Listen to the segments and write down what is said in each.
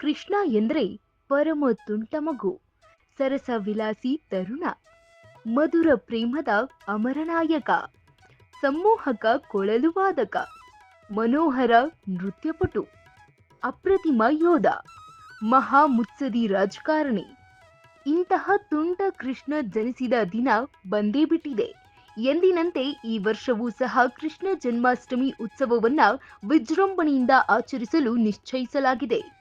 ಕೃಷ್ಣ ಎಂದರೆ ಪರಮ ತುಂಟ ಮಗು, ಸರಸ ವಿಲಾಸಿ ತರುಣ, ಮಧುರ ಪ್ರೇಮದ ಅಮರನಾಯಕ ಸಮ್ಮೋಹಕ ಕೊಳಲು ವಾದಕ ಮನೋಹರ ನೃತ್ಯಪಟು, ಅಪ್ರತಿಮ ಯೋಧ ಮಹಾ ಮುತ್ಸದಿ ರಾಜಕಾರಣಿ. ಇಂತಹ ತುಂಟ ಕೃಷ್ಣ ಜನಿಸಿದ ದಿನ ಬಂದೇ ಬಿಟ್ಟಿದೆ. ಎಂದಿನಂತೆ ಈ ವರ್ಷವೂ ಸಹ ಕೃಷ್ಣ ಜನ್ಮಾಷ್ಟಮಿ ಉತ್ಸವವನ್ನ ವಿಜೃಂಭಣೆಯಿಂದ ಆಚರಿಸಲು ನಿಶ್ಚಯಿಸಲಾಗಿದೆ.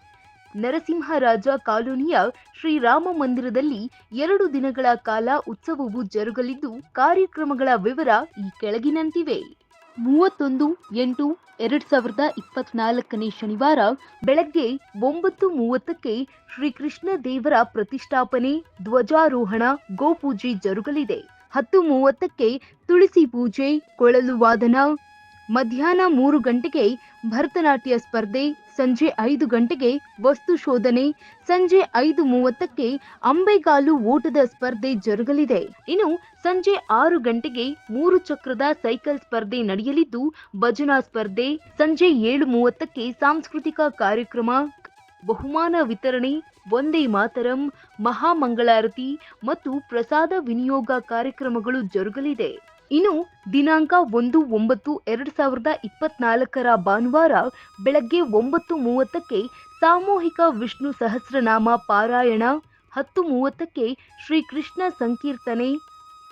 ನರಸಿಂಹರಾಜ ಕಾಲೋನಿಯ ಶ್ರೀರಾಮ ಮಂದಿರದಲ್ಲಿ ಎರಡು ದಿನಗಳ ಕಾಲ ಉತ್ಸವವು ಜರುಗಲಿದ್ದು, ಕಾರ್ಯಕ್ರಮಗಳ ವಿವರ ಈ ಕೆಳಗಿನಂತಿವೆ. ಮೂವತ್ತೊಂದು ಎಂಟು ಎರಡ್ ಸಾವಿರದ ಇಪ್ಪತ್ನಾಲ್ಕನೇ ಶನಿವಾರ ಬೆಳಗ್ಗೆ ಒಂಬತ್ತು ಮೂವತ್ತಕ್ಕೆ ಶ್ರೀಕೃಷ್ಣ ದೇವರ ಪ್ರತಿಷ್ಠಾಪನೆ, ಧ್ವಜಾರೋಹಣ, ಗೋಪೂಜೆ ಜರುಗಲಿದೆ. ಹತ್ತು ಮೂವತ್ತಕ್ಕೆ ತುಳಸಿ ಪೂಜೆ, ಕೊಳಲು ವಾದನ ಮಧ್ಯಾಹ್ನ ಮೂರು ಗಂಟೆಗೆ ಭರತನಾಟ್ಯ ಸ್ಪರ್ಧೆ, ಸಂಜೆ ಐದು ಗಂಟೆಗೆ ವಸ್ತು ಶೋಧನೆ, ಸಂಜೆ ಐದು ಮೂವತ್ತಕ್ಕೆ ಅಂಬೆಗಾಲು ಓಟದ ಸ್ಪರ್ಧೆ ಜರುಗಲಿದೆ. ಇನ್ನು ಸಂಜೆ ಆರು ಗಂಟೆಗೆ ಮೂರು ಚಕ್ರದ ಸೈಕಲ್ ಸ್ಪರ್ಧೆ ನಡೆಯಲಿದ್ದು, ಭಜನಾ ಸ್ಪರ್ಧೆ, ಸಂಜೆ ಏಳು ಮೂವತ್ತಕ್ಕೆ ಸಾಂಸ್ಕೃತಿಕ ಕಾರ್ಯಕ್ರಮ, ಬಹುಮಾನ ವಿತರಣೆ ಒಂದೇ ಮಾತರಂ, ಮಹಾಮಂಗಳಾರತಿ ಮತ್ತು ಪ್ರಸಾದ ವಿನಿಯೋಗ ಕಾರ್ಯಕ್ರಮಗಳು ಜರುಗಲಿದೆ. ಇನ್ನು ದಿನಾಂಕ ಒಂದು ಒಂಬತ್ತು ಎರಡ್ ಸಾವಿರದ ಇಪ್ಪತ್ನಾಲ್ಕರ ಭಾನುವಾರ ಬೆಳಗ್ಗೆ ಒಂಬತ್ತು ಮೂವತ್ತಕ್ಕೆ ಸಾಮೂಹಿಕ ವಿಷ್ಣು ಸಹಸ್ರನಾಮ ಪಾರಾಯಣ, ಹತ್ತು ಮೂವತ್ತಕ್ಕೆ ಶ್ರೀಕೃಷ್ಣ ಸಂಕೀರ್ತನೆ,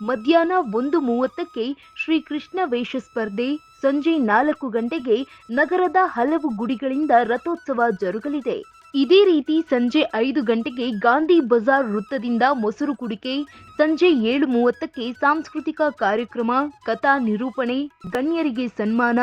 ಮಧ್ಯಾಹ್ನ ಒಂದು ಮೂವತ್ತಕ್ಕೆ ಶ್ರೀಕೃಷ್ಣ ವೇಷ ಸ್ಪರ್ಧೆ, ಸಂಜೆ ನಾಲ್ಕು ಗಂಟೆಗೆ ನಗರದ ಹಲವು ಗುಡಿಗಳಿಂದ ರಥೋತ್ಸವ ಜರುಗಲಿದೆ. ಇದೇ ರೀತಿ ಸಂಜೆ ಐದು ಗಂಟೆಗೆ ಗಾಂಧಿ ಬಜಾರ್ ವೃತ್ತದಿಂದ ಮೊಸರು ಕುಡಿಕೆ, ಸಂಜೆ ಏಳು ಮೂವತ್ತಕ್ಕೆ ಸಾಂಸ್ಕೃತಿಕ ಕಾರ್ಯಕ್ರಮ, ಕಥಾ ನಿರೂಪಣೆ, ಗಣ್ಯರಿಗೆ ಸನ್ಮಾನ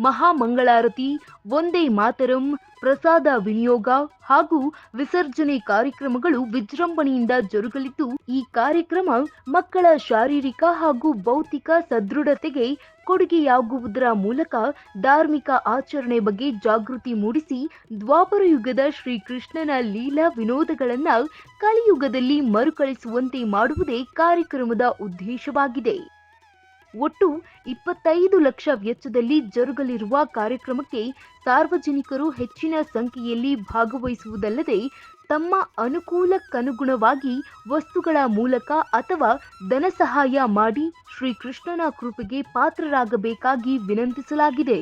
ಮಹಾಮಂಗಳಾರತಿ ಒಂದೇ ಮಾತರಂ ಪ್ರಸಾದ ವಿನಿಯೋಗ ಹಾಗೂ ವಿಸರ್ಜನೆ ಕಾರ್ಯಕ್ರಮಗಳು ವಿಜೃಂಭಣೆಯಿಂದ ಜರುಗಲಿದ್ದು, ಈ ಕಾರ್ಯಕ್ರಮ ಮಕ್ಕಳ ಶಾರೀರಿಕ ಹಾಗೂ ಭೌತಿಕ ಸದೃಢತೆಗೆ ಕೊಡುಗೆಯಾಗುವುದರ ಮೂಲಕ ಧಾರ್ಮಿಕ ಆಚರಣೆ ಬಗ್ಗೆ ಜಾಗೃತಿ ಮೂಡಿಸಿ, ದ್ವಾಪರ ಯುಗದ ಶ್ರೀಕೃಷ್ಣನ ಲೀಲಾ ವಿನೋದಗಳನ್ನು ಕಲಿಯುಗದಲ್ಲಿ ಮರುಕಳಿಸುವಂತೆ ಮಾಡುವುದೇ ಕಾರ್ಯಕ್ರಮದ ಉದ್ದೇಶವಾಗಿದೆ. ಒಟ್ಟು ಇಪ್ಪತ್ತೈದು ಲಕ್ಷ ವೆಚ್ಚದಲ್ಲಿ ಜರುಗಲಿರುವ ಕಾರ್ಯಕ್ರಮಕ್ಕೆ ಸಾರ್ವಜನಿಕರು ಹೆಚ್ಚಿನ ಸಂಖ್ಯೆಯಲ್ಲಿ ಭಾಗವಹಿಸುವುದಲ್ಲದೆ ತಮ್ಮ ಅನುಕೂಲಕ್ಕನುಗುಣವಾಗಿ ವಸ್ತುಗಳ ಮೂಲಕ ಅಥವಾ ಧನ ಸಹಾಯ ಮಾಡಿ ಶ್ರೀಕೃಷ್ಣನ ಕೃಪೆಗೆ ಪಾತ್ರರಾಗಬೇಕಾಗಿ ವಿನಂತಿಸಲಾಗಿದೆ.